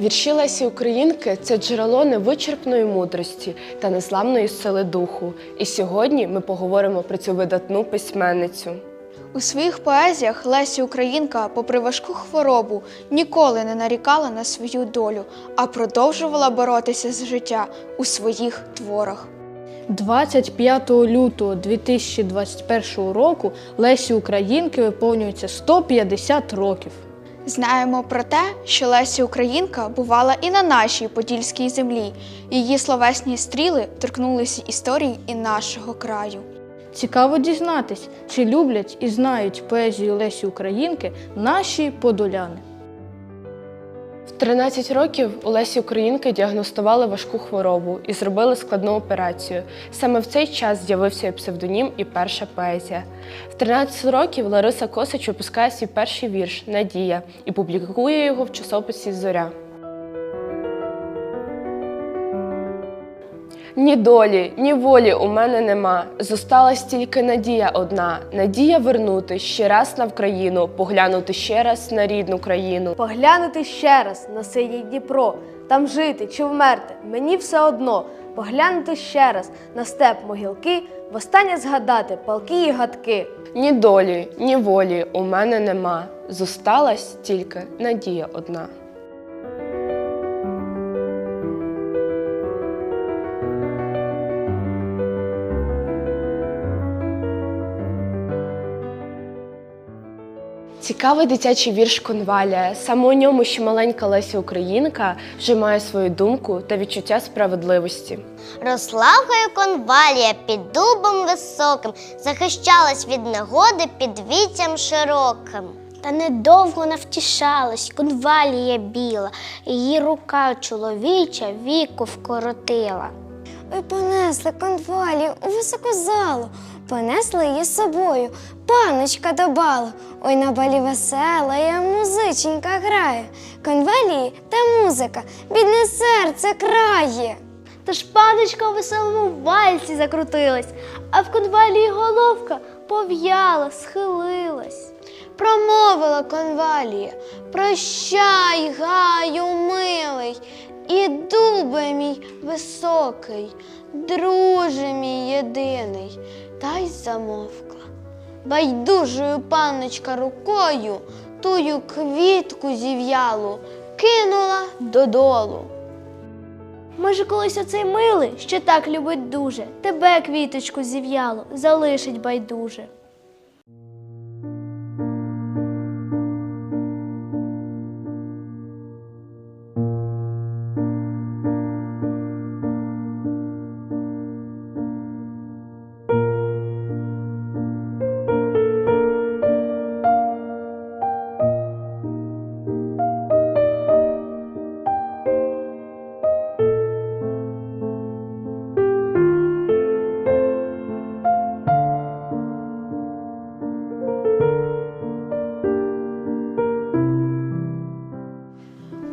Вірші Лесі Українки це джерело невичерпної мудрості та незламної сили духу. І сьогодні ми поговоримо про цю видатну письменницю. У своїх поезіях Лесі Українка, попри важку хворобу, ніколи не нарікала на свою долю, а продовжувала боротися з життя у своїх творах. 25 лютого 2021 року Лесі Українки виповнюється 150 років. Знаємо про те, що Лесі Українка бувала і на нашій подільській землі. Її словесні стріли торкнулися історії і нашого краю. Цікаво дізнатись, чи люблять і знають поезію Лесі Українки наші подоляни. В 13 років у Лесі Українки діагностували важку хворобу і зробили складну операцію. Саме в цей час з'явився і псевдонім і перша поезія. В 13 років Лариса Косич випускає свій перший вірш Надія і публікує його в часописі Зоря. Ні долі, ні волі у мене нема. Зосталась тільки надія одна. Надія вернути ще раз на Вкраїну, поглянути ще раз на рідну країну. Поглянути ще раз на синій Дніпро, там жити чи вмерти, мені все одно. Поглянути ще раз на степ могілки, востаннє згадати палки і гадки. Ні долі, ні волі у мене нема. Зосталась тільки надія одна. Цікавий дитячий вірш Конвалія. Саме у ньому ще маленька Леся Українка вже має свою думку та відчуття справедливості. Росла гою конвалія під дубом високим, захищалась від негоди під віттям широким. Та недовго навтішалась конвалія біла, її рука чоловіча віку вкоротила. Ой, понесли конвалію у високу залу, понесли її з собою, паночка до балу. Ой, на балі весела, я музиченька грає. Конвалії та музика, бідне серце крає. Та ж паночка у веселому вальсі закрутилась, а в конвалії головка пов'яла, схилилась. Промовила конвалія, прощай, гаю, милий, і дубе мій високий, друже мій єдиний, та й замовкла. Байдужою панночка рукою тую квітку зів'ялу кинула додолу. Може, колись оцей милий, що так любить дуже, тебе квіточку зів'яло, залишить байдуже.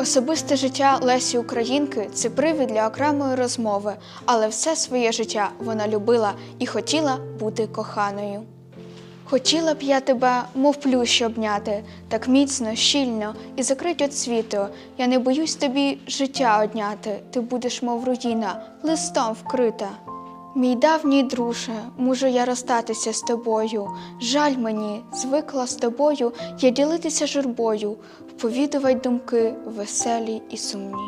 Особисте життя Лесі Українки це привід для окремої розмови, але все своє життя вона любила і хотіла бути коханою. Хотіла б я тебе, мов плющ обняти, так міцно, щільно і закрить від світу. Я не боюсь тобі життя одняти, ти будеш, мов руїна, листом вкрита. Мій давній друже, мужу я розстатися з тобою. Жаль мені, звикла з тобою я ділитися журбою, вповідувать думки веселі і сумні.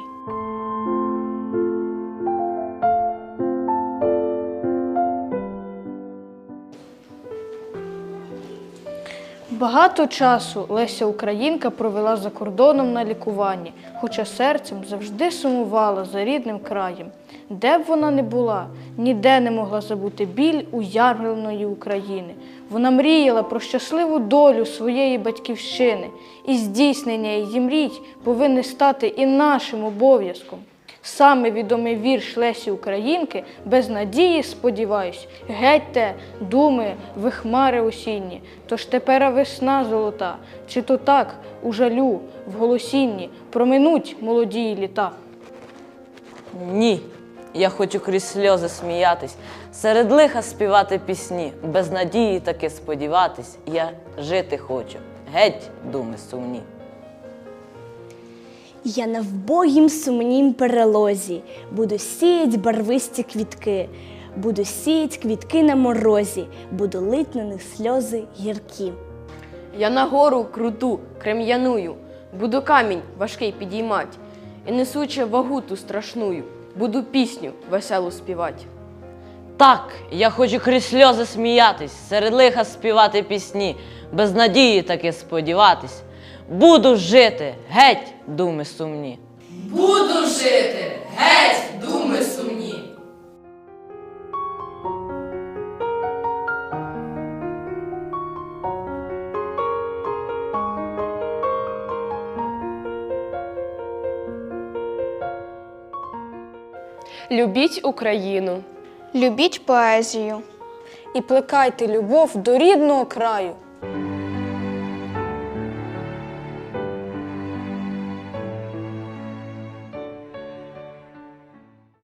Багато часу Леся Українка провела за кордоном на лікуванні, хоча серцем завжди сумувала за рідним краєм. Де б вона не була, ніде не могла забути біль уявленої України. Вона мріяла про щасливу долю своєї батьківщини, і здійснення її мрій повинне стати і нашим обов'язком. Саме відомий вірш Лесі Українки без надії, сподіваюсь, геть те, думи, ви хмари осінні, тож тепера весна золота, чи то так у жалю, в голосінні проминуть молоді літа. Ні, я хочу крізь сльози сміятись, серед лиха співати пісні, без надії таки сподіватись, я жити хочу. Геть, думи сумні. Я на вбогім сумнім перелозі. Буду сіять барвисті квітки, буду сіять квітки на морозі, буду лить на них сльози гіркі. Я на гору круту, крем'яную, буду камінь важкий підіймать, і несучи вагу ту страшную, буду пісню веселу співати. Так, я хочу крізь сльози сміятись, серед лиха співати пісні, без надії таки сподіватись. Буду жити, геть, думи сумні. Буду жити, геть, думи сумні. Любіть Україну! Любіть поезію. І плекайте любов до рідного краю.